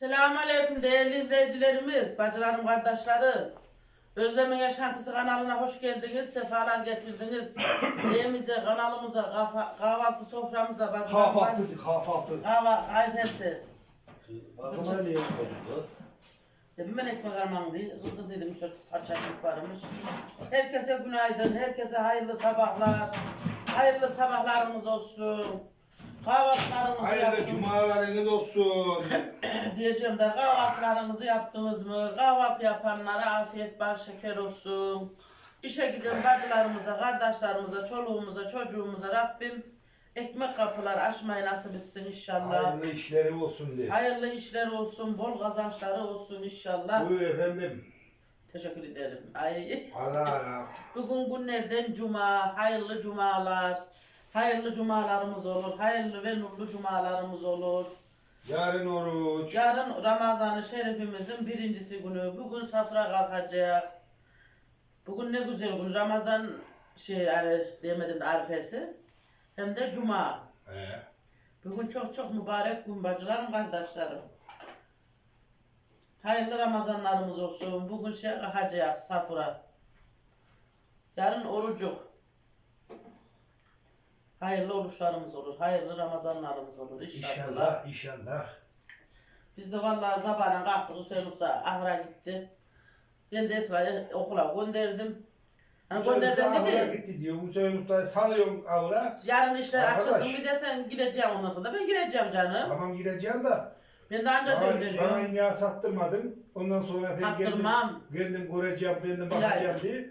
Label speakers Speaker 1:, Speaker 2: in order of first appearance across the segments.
Speaker 1: Selamünaleyküm değerli izleyicilerimiz, bacılarım, kardeşlerim. Özlem'in Yaşantısı kanalına hoş geldiniz, sefalar getirdiniz. Evimize, kanalımıza, kafa- kahvaltı soframıza bacılarım.
Speaker 2: Kahvaltı, kahvaltı.
Speaker 1: Kahvaltı, kayfetti.
Speaker 2: Bakıma ne yapıyordu?
Speaker 1: Dedim ben ekmek almam diye, kızı dedim işte parçacık varmış. Herkese günaydın, herkese hayırlı sabahlar. Hayırlı sabahlarımız olsun. Kahvaltılarımızı
Speaker 2: Hayırlı
Speaker 1: yapın.
Speaker 2: cumalarınız olsun.
Speaker 1: Diyeceğim de kahvaltılarınızı yaptınız mı? Kahvaltı yapanlara afiyet bal şeker olsun. İşe giden bacılarımıza, kardeşlerimize, çoluğumuza, çocuğumuza Rabbim ekmek kapılar açmayı nasip etsin inşallah.
Speaker 2: Hayırlı işleri olsun diye.
Speaker 1: Hayırlı işler olsun, bol kazançları olsun inşallah.
Speaker 2: Buyur efendim.
Speaker 1: Teşekkür ederim. Ay.
Speaker 2: Allah Allah.
Speaker 1: Bugün günlerden cuma, hayırlı cumalar. Hayırlı cumalarımız olur, hayırlı ve nurlu cumalarımız olur.
Speaker 2: Yarın oruç.
Speaker 1: Yarın Ramazan-ı Şerifimizin birincisi günü. Bugün safra kalkacak. Bugün ne güzel gün. Ramazan şey yani demedim de arifesi. Hem de cuma.
Speaker 2: He.
Speaker 1: Bugün çok çok mübarek gün bacılarım kardeşlerim. Hayırlı Ramazanlarımız olsun. Bugün şey kalkacak safra. Yarın orucuk. Hayırlı oruçlarımız olur. Hayırlı Ramazanlarımız olur inşallah.
Speaker 2: İnşallah, inşallah.
Speaker 1: Biz de vallahi sabahına kalktık Hüseyin Usta ahıra gitti. Ben de Esra'yı okula gönderdim. Hani gönderdim
Speaker 2: Avra
Speaker 1: dedim.
Speaker 2: gitti diyor. Hüseyin Usta'yı salıyorsun avra.
Speaker 1: Yarın işler
Speaker 2: Arkadaş.
Speaker 1: açıldı bir de sen gideceğim ondan sonra da ben gireceğim canım.
Speaker 2: Tamam gireceğim de.
Speaker 1: Ben de anca
Speaker 2: Bana, bana
Speaker 1: döndürüyorum.
Speaker 2: ineği sattırmadın. Ondan sonra sen kendin,
Speaker 1: Sattırmam.
Speaker 2: kendin göreceğim, kendin
Speaker 1: Ya.
Speaker 2: bakacağım diye.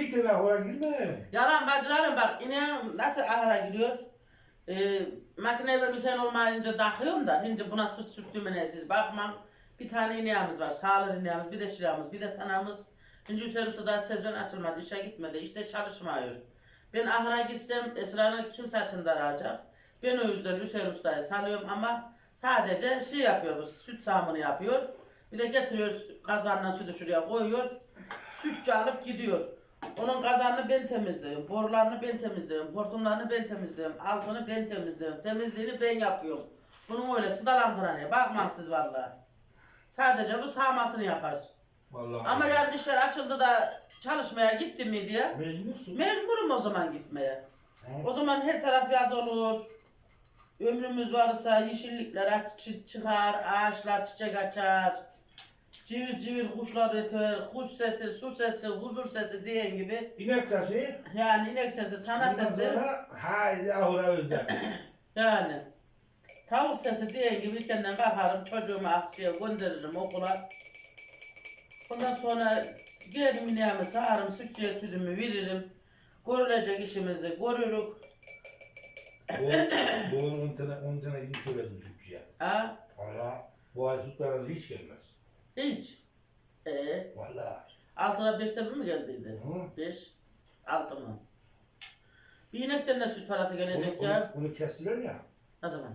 Speaker 2: Bir tane ahıra girme.
Speaker 1: Yalan bacılarım bak ineğim nasıl ahıra gidiyor. Ee, makine ve Hüseyin olmayınca takıyorum da şimdi buna sırt sürttüğüme siz bakmam. Bir tane ineğimiz var sağlar ineğimiz bir de şiramız bir de tanamız. Şimdi Hüseyin Usta daha sezon açılmadı işe gitmedi işte çalışmıyor. Ben ahıra gitsem Esra'nın kim saçında arayacak? Ben o yüzden Hüseyin Usta'yı sanıyorum ama sadece şey yapıyoruz süt sağımını yapıyor. Bir de getiriyoruz kazanla sütü şuraya koyuyor. Sütçü alıp gidiyor. Onun kazanını ben temizliyorum, borularını ben temizliyorum, hortumlarını ben temizliyorum, altını ben temizliyorum, temizliğini ben yapıyorum. Bunun öyle sıdalandıranıyor. Bakmam siz vallahi. Sadece bu sağmasını yapar.
Speaker 2: Vallahi.
Speaker 1: Ama yarın işler açıldı da çalışmaya gittim mi diye.
Speaker 2: Mecbursun.
Speaker 1: Mecburum o zaman gitmeye.
Speaker 2: He.
Speaker 1: O zaman her taraf yaz olur. Ömrümüz varsa yeşillikler çıkar, ağaçlar çiçek açar. Civir civir kuşlar öter, kuş sesi, su sesi, huzur sesi diyen gibi.
Speaker 2: İnek taşı.
Speaker 1: Yani inek sesi, tana
Speaker 2: Ondan
Speaker 1: sesi,
Speaker 2: sonra haydi ahıra özlem.
Speaker 1: yani. Tavuk sesi diyen gibi kendimden bakarım, çocuğumu akçıya gönderirim okula. Ondan sonra gelirim ineğimi sağarım, sütçüye sütümü veririm. Görülecek işimizi görürük.
Speaker 2: Bu, bu on tane, on tane gün söyledim Türkçe'ye.
Speaker 1: Ha?
Speaker 2: Valla bu ay sütleriniz hiç gelmez.
Speaker 1: Hiç. Ee,
Speaker 2: Valla.
Speaker 1: altıda beşte bir mi geldiydi?
Speaker 2: Hı.
Speaker 1: Beş, altı mı? Bir inekten ne süt parası
Speaker 2: Onu,
Speaker 1: gelecek
Speaker 2: onu,
Speaker 1: ya?
Speaker 2: onu kestiler ya.
Speaker 1: Ne zaman?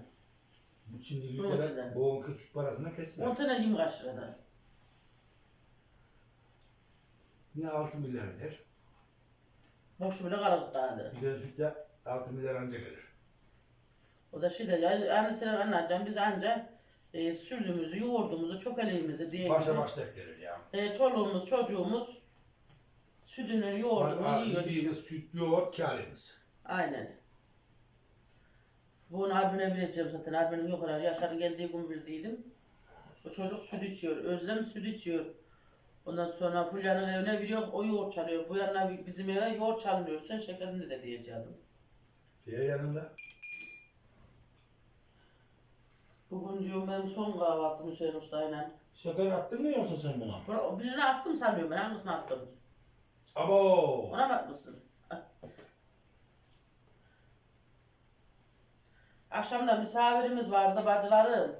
Speaker 2: Bu Şimdi
Speaker 1: Bunun
Speaker 2: yüklere
Speaker 1: içinde.
Speaker 2: bu onki süt parasından kestiler.
Speaker 1: 10 tane yirmi kaç lirada?
Speaker 2: Yine 6 milyar eder.
Speaker 1: Boş bile da.
Speaker 2: Bir de sütte 6 milyar anca gelir.
Speaker 1: O da şey de ya, annesine anlatacağım biz anca e, sürdüğümüzü, yoğurduğumuzu, çok eleğimizi diye
Speaker 2: Başa başta gelir ya.
Speaker 1: e, çoluğumuz, çocuğumuz sütünü, yoğurdunu yiyor.
Speaker 2: Yediğimiz süt yoğurt kârımız.
Speaker 1: Aynen. Bunu Albin'e vereceğim zaten. Albin'in yok kadar yaşları geldiği gün verdiydim. O çocuk süt içiyor. Özlem süt içiyor. Ondan sonra Fulya'nın evine veriyor. O yoğurt çalıyor. Bu yana bizim eve yoğurt çalmıyor. Sen şekerini de diyeceğim.
Speaker 2: Diye yanında.
Speaker 1: Bugün diyorum benim son kahvaltım Hüseyin Usta'yla.
Speaker 2: Şeker attın mı yoksa sen buna?
Speaker 1: Bura- Birine attım sanıyorum ben. Hangisini attım?
Speaker 2: Abo.
Speaker 1: Ona mı atmışsın? Akşam da misafirimiz vardı bacılarım.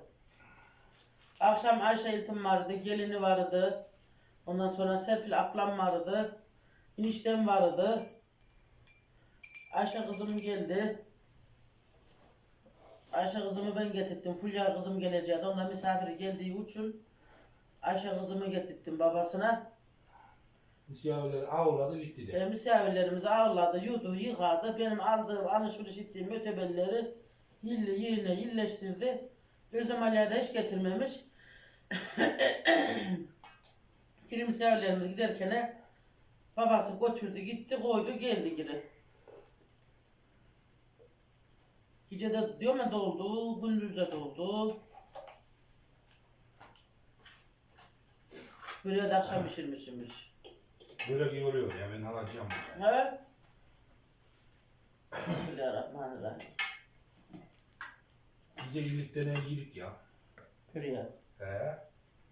Speaker 1: Akşam Ayşe İltim vardı, gelini vardı. Ondan sonra Serpil ablam vardı. Eniştem vardı. Ayşe kızım geldi. Ayşe kızımı ben getirdim. Fulya kızım gelecekti. Ondan misafir geldiği için Ayşe kızımı getirdim babasına.
Speaker 2: Misafirler avladı gitti de.
Speaker 1: E, misafirlerimizi ağırladı, yudu, yıkadı. Benim aldığım, alışveriş ettiğim ötebelleri yerli yerine yerleştirdi. Gözüm Ali'ye de hiç getirmemiş. Kirim severlerimiz giderken babası götürdü gitti koydu geldi geri. Gece de diyor mu doldu, gündüz de doldu. Böyle de akşam pişirmişmiş.
Speaker 2: Böyle iyi oluyor ya ben alacağım.
Speaker 1: Evet. Bismillahirrahmanirrahim.
Speaker 2: İyilikten en iyilik ya.
Speaker 1: Hürriyet.
Speaker 2: He?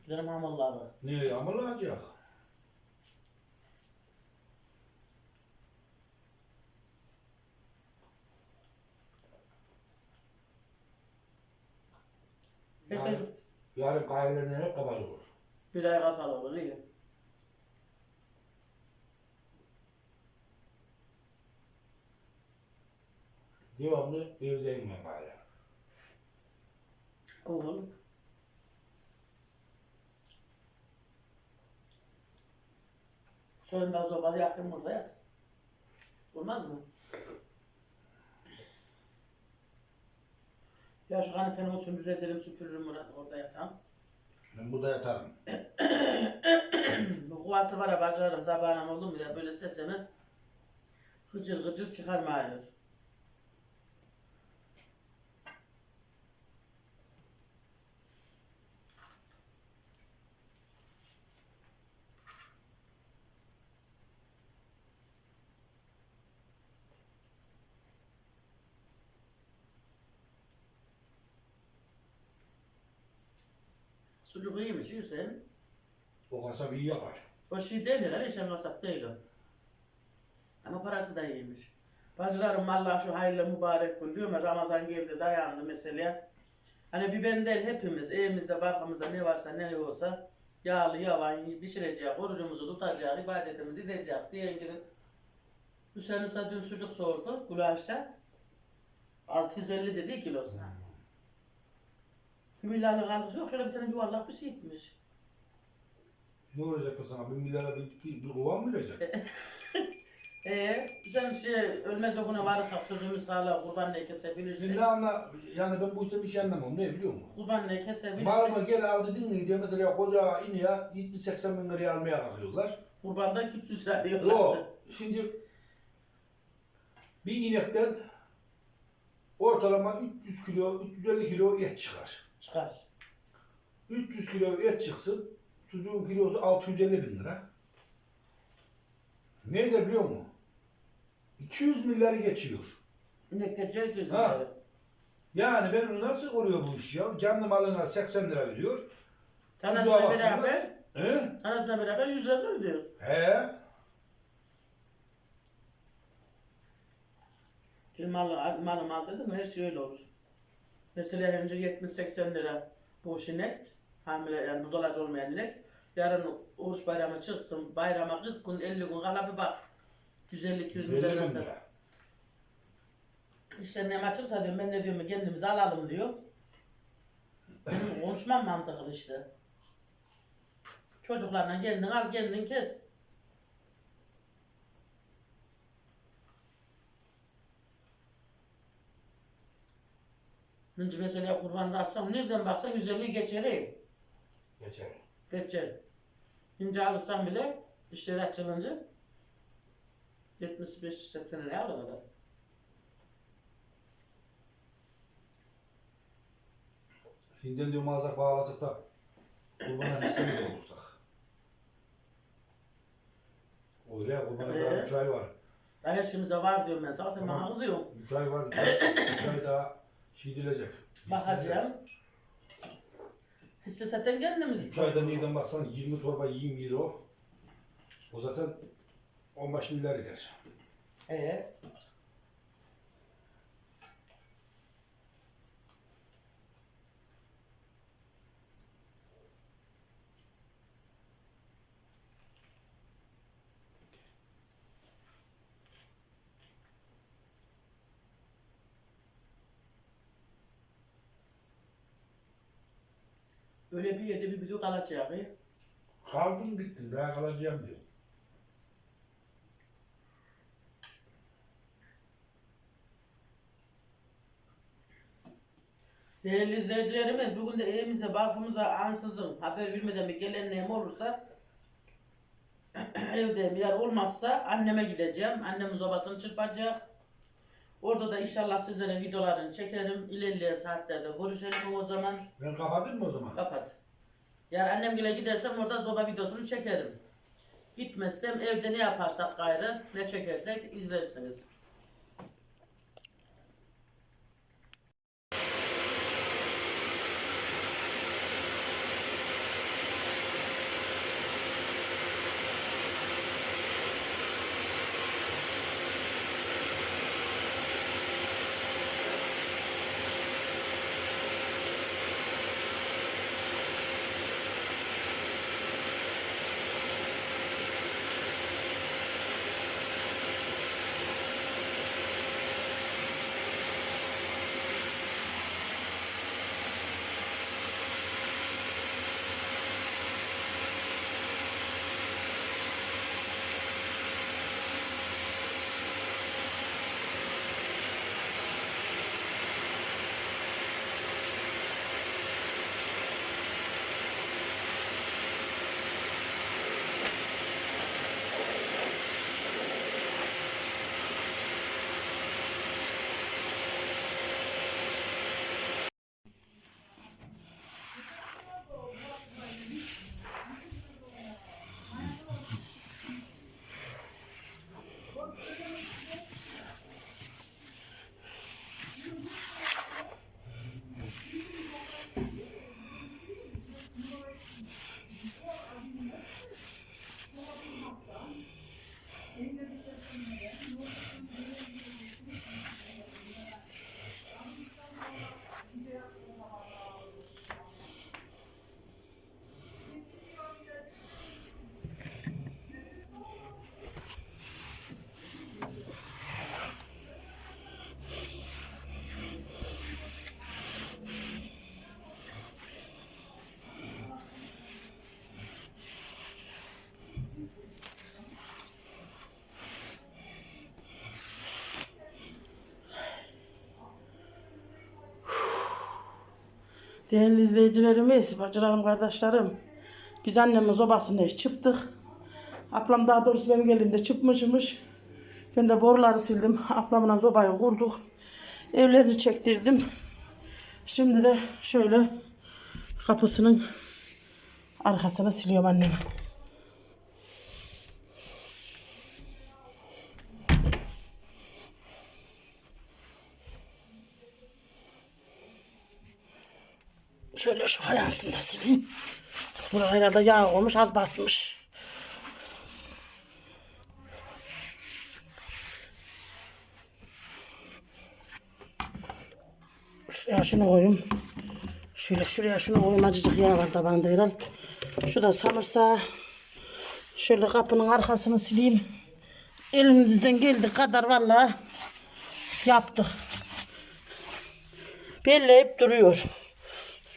Speaker 1: Gidelim hamalları.
Speaker 2: Niye yağmur Yarın, yarın kahvelerine kabar olur.
Speaker 1: bir ay kapalı olur iyi.
Speaker 2: Devamlı evdeyim ben gayrı.
Speaker 1: Oğul. Şöyle soba yakın burada yat. Olmaz mı? Ya şu kanepenin olsun düzeltirim süpürürüm Murat orada yatan.
Speaker 2: Ben burada yatarım.
Speaker 1: Bu kuvatı var ya bacılarım zabanam oldu mu ya böyle sesimi gıcır gıcır çıkarmıyor. Sucuk iyiymiş Hüseyin.
Speaker 2: O kasap iyi yapar.
Speaker 1: O şey değil herhalde, işen kasap değil o. Ama parası da iyiymiş. Bacılarım Allah şu hayırlı mübarek gün diyor mu Ramazan geldi dayandı mesela. Hani bir ben değil hepimiz evimizde barkımızda ne varsa ne olsa yağlı yavan pişirecek, orucumuzu tutacak, ibadetimizi edecek diye gibi. Hüseyin Usta dün sucuk sordu gulaşta. 650 dedi kilosuna. Bir milyarlık aldık yok şöyle bir tane yuvarlak bir şey gitmiş.
Speaker 2: Ne olacak ki sana? Bir milyara bir, bir, bir kovan mı verecek?
Speaker 1: Ee, sen şey ölmez o güne varırsak sözümüz sağla kurban ne
Speaker 2: Şimdi
Speaker 1: kesebilirsin.
Speaker 2: ne anla, yani ben bu işten bir şey anlamam. Ne biliyor musun?
Speaker 1: Kurban ne kesebilirsin.
Speaker 2: Malımı geri al dedin mi diye mesela koca iniyor 70-80 bin liraya almaya kalkıyorlar.
Speaker 1: Kurbanda 300 lira diyorlar.
Speaker 2: Yok. Şimdi bir inekten ortalama 300 kilo, 350 kilo et çıkar.
Speaker 1: Çıkar.
Speaker 2: 300 kilo et çıksın, sucuğun kilosu 650 bin lira. Ne de biliyor musun? 200 milyarı geçiyor.
Speaker 1: İnek gece 200
Speaker 2: Ha. Yani ben nasıl oluyor bu iş ya? Kendi malına 80 lira veriyor.
Speaker 1: Tanasıyla
Speaker 2: Sucuğa
Speaker 1: beraber,
Speaker 2: He?
Speaker 1: tanasıyla beraber 100 lira ödüyor.
Speaker 2: He?
Speaker 1: Kim malı, malı mal dedim her şey öyle olur. Mesela önce 70-80 lira bu inek, hamile yani buzolacı olmayan inek. Yarın oruç bayramı çıksın, bayrama 40 gün 50 gün kala bir bak. 150-200
Speaker 2: 50
Speaker 1: lira nasıl? İşte ne açırsa diyorum ben ne diyorum kendimizi alalım diyor. Benim konuşmam mantıklı işte. Çocuklarla kendin al kendin kes. Şimdi mesela kurbanda alsam nereden baksan 150 geçerim.
Speaker 2: Geçer.
Speaker 1: Geçer. Şimdi alırsam bile işleri açılınca 75-80 liraya alırlar.
Speaker 2: Şimdiden diyor mağazak bağlasak da kurbana hisse mi doldursak? Öyle ya kurbana daha
Speaker 1: Ee?
Speaker 2: 3 ay var.
Speaker 1: Her şeyimize var diyorum ben. Sen
Speaker 2: Tamam.
Speaker 1: bana kızıyorsun.
Speaker 2: 3 ay var. 3 ay daha şey dilecek.
Speaker 1: Bakacağım. Hisse zaten kendimiz.
Speaker 2: 3 ayda neyden baksan 20 torba 20 euro. O zaten 15 milyar eder.
Speaker 1: Ee, öyle bir yerde bir video kalacak. ya.
Speaker 2: Kaldım gittim daha kalacağım diyor.
Speaker 1: Değerli izleyicilerimiz bugün de evimize bakımıza ansızın haber vermeden bir gelenliğim olursa evde bir yer olmazsa anneme gideceğim. Annemin sobasını çırpacak. Orada da inşallah sizlere videolarını çekerim. İlerleyen saatlerde görüşelim o zaman.
Speaker 2: Ben kapatayım mı o zaman?
Speaker 1: Kapat. Yani annemgile gidersem orada zoba videosunu çekerim. Gitmezsem evde ne yaparsak gayrı, ne çekersek izlersiniz. Yeah. Değerli izleyicilerimiz, bacılarım, kardeşlerim. Biz annemin sobasını çıktık. Ablam daha doğrusu benim geldiğimde çıkmışmış. Ben de boruları sildim. Ablamla sobayı kurduk. Evlerini çektirdim. Şimdi de şöyle kapısının arkasını siliyorum annemin. Şöyle şu fayansını da sileyim. Buralarda yağ olmuş az batmış. Şuraya şunu koyayım. Şöyle şuraya şunu koyayım. Acıcık yağ var tabanında herhal. Şu da samırsa. Şöyle kapının arkasını sileyim. Elimizden geldiği kadar vallahi yaptık. Belleyip duruyor.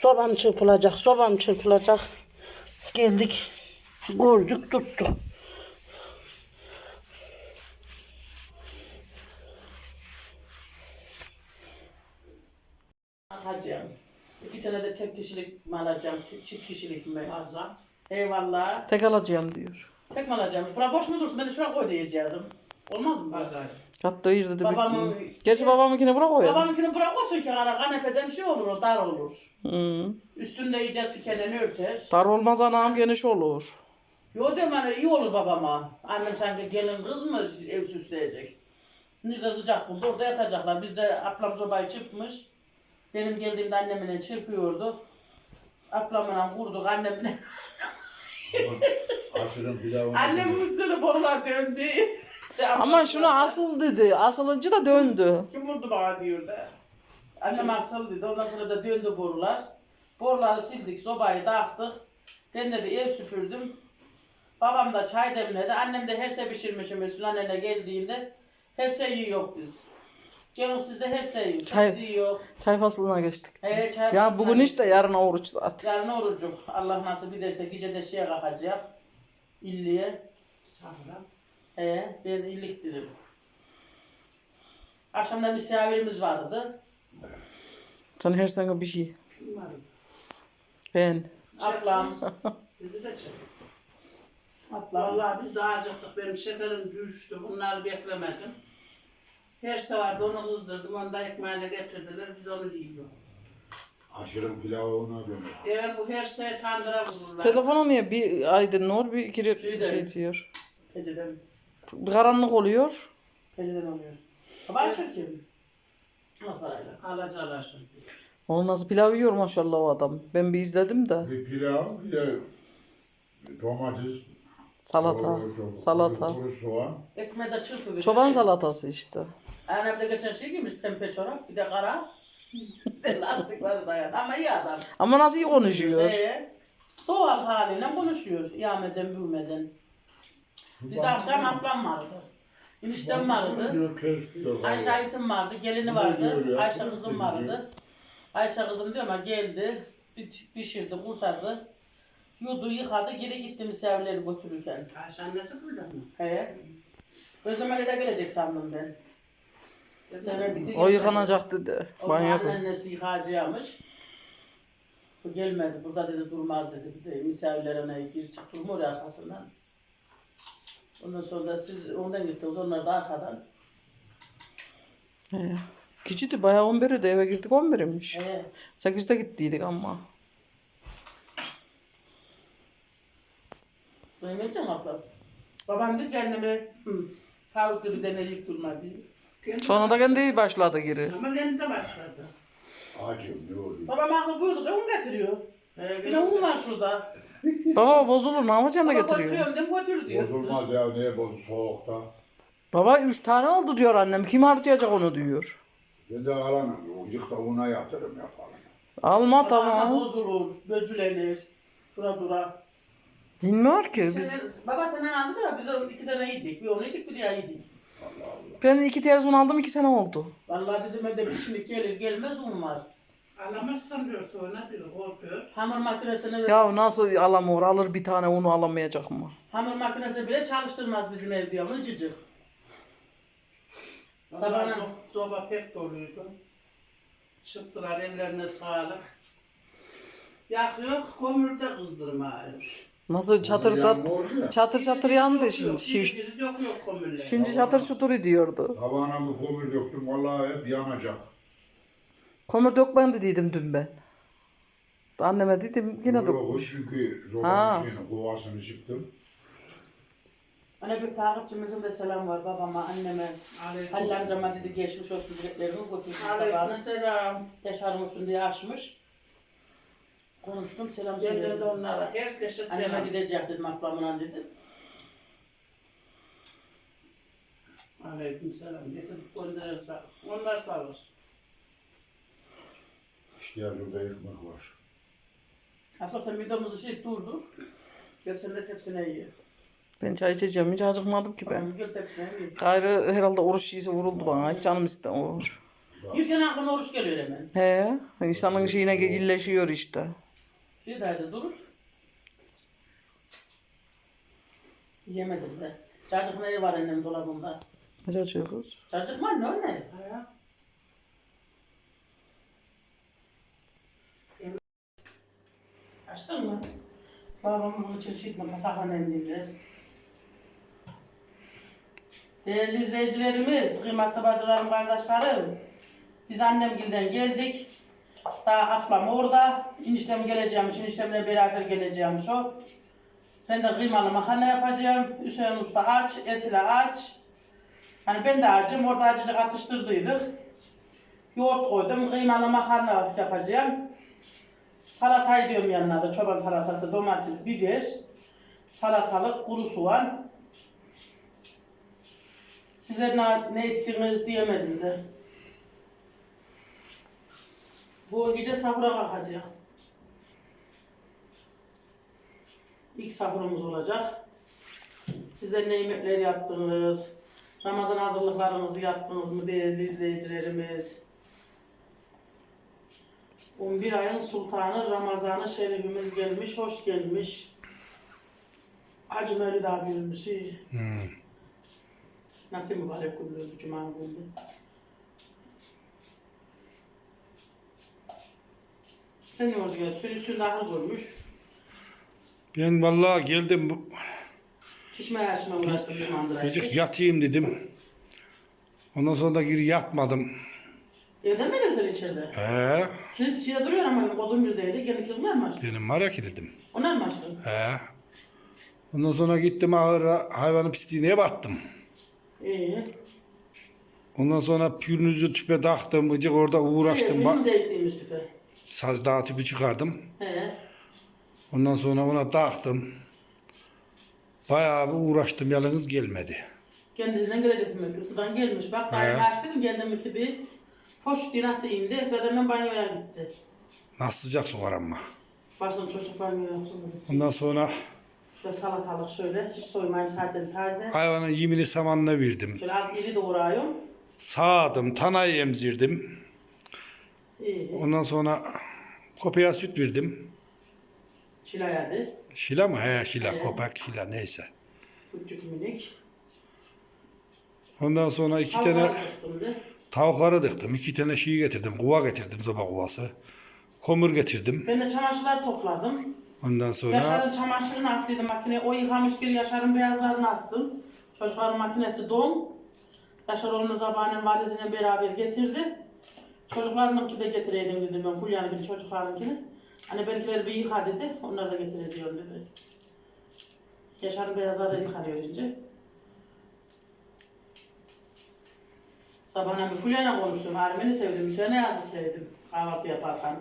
Speaker 1: Sobam çırpılacak, sobam çırpılacak. Geldik, gördük, tuttuk. Alacağım. İki tane de tek kişilik mi alacağım, çift kişilik mi?
Speaker 3: Fazla.
Speaker 1: Eyvallah.
Speaker 3: Tek alacağım diyor.
Speaker 1: Tek mi alacağımmış? Bura boş mu dursun? Ben de şuraya koy diyecektim. Olmaz mı?
Speaker 3: Pazar.
Speaker 4: Hatta iyi dedi.
Speaker 1: Babamın...
Speaker 4: Gerçi babamınkini bırak o ya.
Speaker 1: Babamınkini bırak olsun kenara kanepeden şey olur, o dar olur.
Speaker 4: Hı.
Speaker 1: Üstünde yiyeceğiz bir kenarını örter.
Speaker 4: Dar olmaz anam geniş olur.
Speaker 1: Yo hani iyi olur babama. Annem sanki gelin kız mı ev süsleyecek. Ne de sıcak buldu orada yatacaklar. Biz de ablam sobayı çırpmış. Benim geldiğimde annemle çırpıyordu. Ablamla vurduk annemle.
Speaker 2: Aşırın.
Speaker 1: Annemin üstüne borular döndü.
Speaker 4: Ama şunu asıl dedi. Asılınca da döndü.
Speaker 1: Kim vurdu bana diyor da. Annem asıl dedi. Ondan sonra da döndü borular. Boruları sildik, sobayı dağıttık. Ben de bir ev süpürdüm. Babam da çay demledi. Annem de her şey pişirmişim Hüsnü annene geldiğinde. Her şey yiyor biz. Canım sizde her şey yiyor.
Speaker 4: Çay-
Speaker 1: Çay. yiyor.
Speaker 4: Çay faslına geçtik.
Speaker 1: He, çay
Speaker 4: Ya
Speaker 1: faslına
Speaker 4: bugün işte yarın oruç zaten.
Speaker 1: Yarın orucuk. Allah nasip ederse gece de şeye kalkacak. İlliye.
Speaker 3: Sonra.
Speaker 1: He, ben illik dedim. Akşamda misafirimiz vardı.
Speaker 4: Sen her sene bir şey.
Speaker 3: Umarım.
Speaker 4: Ben.
Speaker 1: Ablam.
Speaker 3: Bizi de çek.
Speaker 1: Ablam.
Speaker 3: Vallahi biz daha acıktık. Benim şekerim düştü. Bunları beklemedim. Her sefer de onu kızdırdım. Onu da ekmeğine getirdiler. Biz onu yiyoruz.
Speaker 2: Aşırı pilavına dönüyor.
Speaker 3: Evet bu her şey tandıra vururlar.
Speaker 4: Telefona niye bir aydın nur bir girip
Speaker 1: Şey
Speaker 4: şey, diyor.
Speaker 1: Peceden.
Speaker 4: Karanlık oluyor.
Speaker 1: Peceden oluyor. Başır ki. Masarayla.
Speaker 3: Alacalar şimdi.
Speaker 4: O nasıl pilav yiyor maşallah o adam. Ben bir izledim de.
Speaker 5: Bir pilav, bir de domates,
Speaker 4: Salata. Salata.
Speaker 5: kuru soğan.
Speaker 1: Ekmeği de çırpı bir.
Speaker 4: Çoban salatası işte.
Speaker 1: Annem de geçen şey giymiş pembe çorap. Bir de kara. Bir de lastik var dayan. Ama iyi adam.
Speaker 4: Ama nasıl iyi konuşuyor.
Speaker 1: Ee, doğal haliyle konuşuyor. Yağmeden büyümeden. Biz akşam ablam vardı. Eniştem vardı. Ayşe Aytın vardı, gelini vardı? Ayşe kızım vardı. Ayşe kızım diyor ama geldi, pişirdi, kurtardı. Yudu, yıkadı, geri gitti misafirleri götürürken.
Speaker 3: Ayşe annesi burada mı?
Speaker 1: He. Özlemeli de gelecek sandım ben. Severdik de
Speaker 4: O
Speaker 1: gelmedi.
Speaker 4: yıkanacak dedi.
Speaker 1: O
Speaker 4: Banyo yapın.
Speaker 1: anneannesi yıkayacakmış. Bu gelmedi, burada dedi durmaz dedi. Bir de misafirlerine gir çık durmuyor arkasından. Ondan sonra da siz ondan gittiniz, onlar da arkadan.
Speaker 4: He. Küçüktü bayağı 11'i eve girdik 11'iymiş.
Speaker 1: He.
Speaker 4: 8'de gittiydik ama.
Speaker 1: Duymayacağım abla. Babam dedi kendime hı, sağlıklı bir deneyip durma diye.
Speaker 3: Kendi
Speaker 4: Sonra da kendi başladı geri.
Speaker 3: Ama kendi de başladı.
Speaker 5: Acım ne oluyor?
Speaker 1: Babam aklı buyurdu, un getiriyor.
Speaker 3: Ee,
Speaker 1: Bir de un var şurada.
Speaker 4: Baba bozulur ne yapacaksın da
Speaker 1: Baba
Speaker 4: getiriyor.
Speaker 1: götürüyorum dedim, götür diyor.
Speaker 5: Bozulmaz ya niye boz soğukta?
Speaker 4: Baba 3 tane oldu diyor annem. Kim harcayacak onu diyor.
Speaker 5: Ben de alanım. Ucukta una yatırım yapalım.
Speaker 4: Alma
Speaker 1: Ama
Speaker 4: tamam.
Speaker 1: bozulur, böcülenir. Dura dura.
Speaker 4: Bilmiyor ki. Biz,
Speaker 1: Senin, baba senden aldı da biz onu iki tane yedik. Bir onu yedik, bir diğer yedik.
Speaker 4: ben iki televizyon aldım iki sene oldu.
Speaker 1: Vallahi bizim evde bir şimdi gelir gelmez un var.
Speaker 3: Alamazsın diyor sonra diyor korkuyor.
Speaker 1: Hamur makinesini
Speaker 4: Ya nasıl alamıyor? Alır bir tane onu alamayacak mı?
Speaker 1: hamur makinesi bile çalıştırmaz bizim ev diyor. Mıncıcık.
Speaker 3: Sabah
Speaker 1: Sabahına-
Speaker 3: soba pek doluydu. Çıktılar ellerine sağlık. Yakıyor kömürde kızdırmıyor.
Speaker 4: Nasıl çatır tat,
Speaker 5: Yağmur ya.
Speaker 4: çatır çatır yandı şimdi.
Speaker 3: Yok,
Speaker 4: Şiş-
Speaker 3: biri biri yok yok kömürler.
Speaker 4: Şimdi çatır çutur ediyordu.
Speaker 5: Tabağına bir kömür döktüm. Vallahi hep yanacak.
Speaker 4: Kömür dökmeyin dediydim dün ben. Anneme dedim yine
Speaker 5: Yok,
Speaker 4: dökmüş.
Speaker 5: Çünkü
Speaker 4: Ha.
Speaker 5: zobanın şeyini, kovasını çıktım.
Speaker 1: Hani bir takipçimizin de selam var babama, anneme. Halil amcama dedi geçmiş olsun dileklerini götürdüm sabahını.
Speaker 3: Aleykümselam.
Speaker 1: Yaşarım olsun diye açmış. Konuştum selam
Speaker 3: Ben de
Speaker 1: söyledim.
Speaker 3: onlara herkese
Speaker 1: Anneme
Speaker 3: selam.
Speaker 1: gidecek dedim ablamla dedim.
Speaker 3: Aleykümselam. Getirip gönderin sağ olsun. Onlar sağ olsun.
Speaker 5: İşte yazıda ekmek var.
Speaker 1: Hatta sen videomuzu şey durdur. Gel sen de tepsine yiyor.
Speaker 4: Ben çay içeceğim hiç acıkmadım ki ben.
Speaker 1: Gel tepsine yiyor.
Speaker 4: Gayrı herhalde oruç yiyse vuruldu bana. Hiç canım istemiyor.
Speaker 1: Yürürken aklıma oruç geliyor hemen.
Speaker 4: He, insanın şeyine iyileşiyor işte.
Speaker 1: Bir daha da durur. Yemedim de. Cacık neyi var annem dolabında?
Speaker 4: Ne acıyoruz?
Speaker 1: Cacık var ne o mı? Babamızın kasakla emdiler. Değerli izleyicilerimiz, kıymetli bacılarım, kardeşlerim. Biz annemgilden geldik. Daha ablam orada. Eniştem geleceğimiş, eniştemle beraber geleceğimiş o. Ben de kıymalı makarna yapacağım. Hüseyin Usta aç, Esile aç. Hani ben de acım, orada acıcık atıştırdıydık. Yoğurt koydum, kıymalı makarna yapacağım. Salatayı diyorum yanına da çoban salatası, domates, biber, salatalık, kuru soğan. Sizler ne, ne ettiniz diyemedim de. Bu gece sahura kalkacak. İlk sahurumuz olacak. Sizler ne yemekler yaptınız? Ramazan hazırlıklarınızı yaptınız mı değerli izleyicilerimiz? 11 ayın sultanı Ramazan'ı şerifimiz gelmiş, hoş gelmiş. Hacı Mevlid abi ölmüş. iyi. Nasıl mübarek günlüğü Cuma günü. Sen yoğurdu ya. Sürü sürü ahır koymuş.
Speaker 2: Ben vallahi geldim
Speaker 1: Çişmeye açmaya uğraştım bir mandıra.
Speaker 2: gıcık yatayım dedim. Ondan sonra da geri yatmadım.
Speaker 1: Sen içeride?
Speaker 2: He,
Speaker 1: Kilit dışarıda duruyor ama odun birdeydi. Kendi kilitler mi açtın?
Speaker 2: benim var ya kilitlim.
Speaker 1: Onlar mı açtın?
Speaker 2: He. Ondan sonra gittim ahıra hayvanın pisliğine battım.
Speaker 1: İyi.
Speaker 2: Ondan sonra pürünüzü tüpe taktım. Icık orada uğraştım.
Speaker 1: Şey,
Speaker 2: Ba-
Speaker 1: film değiştiğimiz tüpe.
Speaker 2: Saz dağı tüpü çıkardım.
Speaker 1: He.
Speaker 2: Ondan sonra ona taktım. Bayağı bir uğraştım yalnız gelmedi.
Speaker 1: Kendisinden gelecek demek. Isıdan gelmiş. Bak daha
Speaker 2: He.
Speaker 1: açtım geldim bir. Hoş diye nasıl indi. Esra'da hemen banyoya gitti.
Speaker 2: Nasıl sıcak soğar ama.
Speaker 1: Başladım çocuk banyo yapsın.
Speaker 2: Ondan sonra
Speaker 1: Ve salatalık şöyle. Hiç soymayayım zaten taze.
Speaker 2: hayvanın yemini samanına verdim.
Speaker 1: Şöyle az iri doğrayıyorum.
Speaker 2: Sağdım, tanayı emzirdim.
Speaker 1: İyi.
Speaker 2: Ondan sonra kopya süt verdim.
Speaker 1: Çilayadı.
Speaker 2: Şila mı? He şila,
Speaker 1: Evet.
Speaker 2: köpek şila neyse.
Speaker 1: Küçük minik.
Speaker 2: Ondan sonra iki tane
Speaker 1: tuttum de.
Speaker 2: Tavukları dıktım. iki tane şey getirdim. Kuva getirdim, zoba kuvası. Komur getirdim.
Speaker 1: Ben de çamaşırlar topladım.
Speaker 2: Ondan sonra
Speaker 1: Yaşar'ın çamaşırını attıydım makineye. O yıkamış geri Yaşar'ın beyazlarını attım. Çocukların makinesi don. Yaşar onu sabahın valiziyle beraber getirdi. Çocuklarınınki de getireydim dedim ben. Fulya'nınkini, çocuklarınkini. Hani benimkileri bir yıka dedi. Onları da getireceğim dedi. Yaşar'ın beyazları yıkanıyor önce. Sabahına bir Fulya'yla konuştum. Ermeni sevdim, Hüseyin'e yazı sevdim. Kahvaltı yaparken.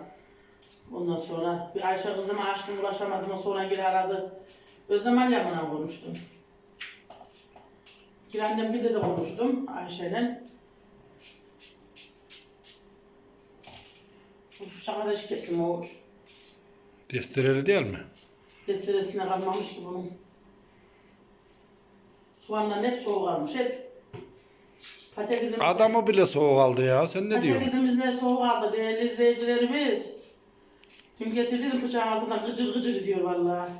Speaker 1: Ondan sonra bir Ayşe kızımı açtım ulaşamadım o sonra geri aradı. Özlem Alyam'la konuştum. Annem bir de de konuştum Ayşe'yle. Bıçakla da şikesim olur.
Speaker 2: testereli değil mi?
Speaker 1: Destiresine kalmamış ki bunun. Soğanların hep soğuk almış hep. Patatesin,
Speaker 2: Adamı bile soğuk aldı ya. Sen ne diyorsun?
Speaker 1: Patatesimiz ne soğuk aldı değerli izleyicilerimiz. Dün getirdiydim bıçağın altında gıcır gıcır diyor vallahi.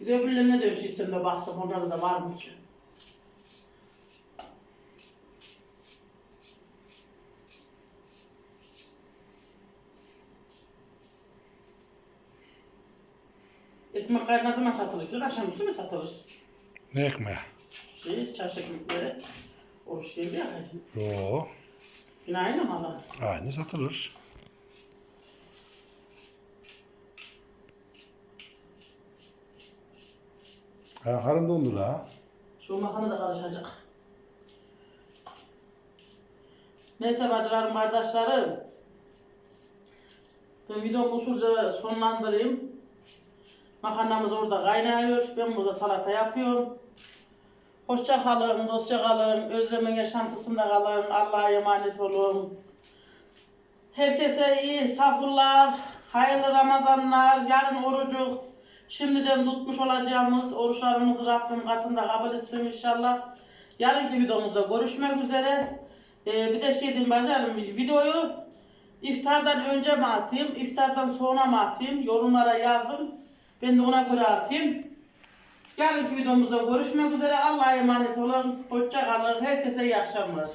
Speaker 1: Bir de öbürlerine de bir şey istedim de baksam onlarda da var mı ki? Ekmek kaynağı ne zaman satılır? ki? Akşamüstü mü satılır?
Speaker 2: Ne ekmeği?
Speaker 1: Şey, çarşı ekmekleri. Oruç geldi ya.
Speaker 2: Yo,
Speaker 1: Yine aynı mı hala?
Speaker 2: aynı satılır. Ha, karın dondu la.
Speaker 1: Şu makarna da karışacak. Neyse bacılarım, kardeşlerim. Ben videomu usulca sonlandırayım. Makarnamız orada kaynıyor. Ben burada salata yapıyorum. Hoşça kalın, dostça kalın. Özlem'in yaşantısında kalın. Allah'a emanet olun. Herkese iyi safurlar, hayırlı Ramazanlar, yarın orucuk. Şimdiden tutmuş olacağımız oruçlarımızı Rabbim katında kabul etsin inşallah. Yarınki videomuzda görüşmek üzere. Ee, bir de şey diyeyim bacım, videoyu iftardan önce mi atayım, iftardan sonra mı atayım? Yorumlara yazın. Ben de ona göre atayım. Yarınki videomuzda görüşmek üzere. Allah'a emanet olun. Hoşça. Herkese iyi akşamlar.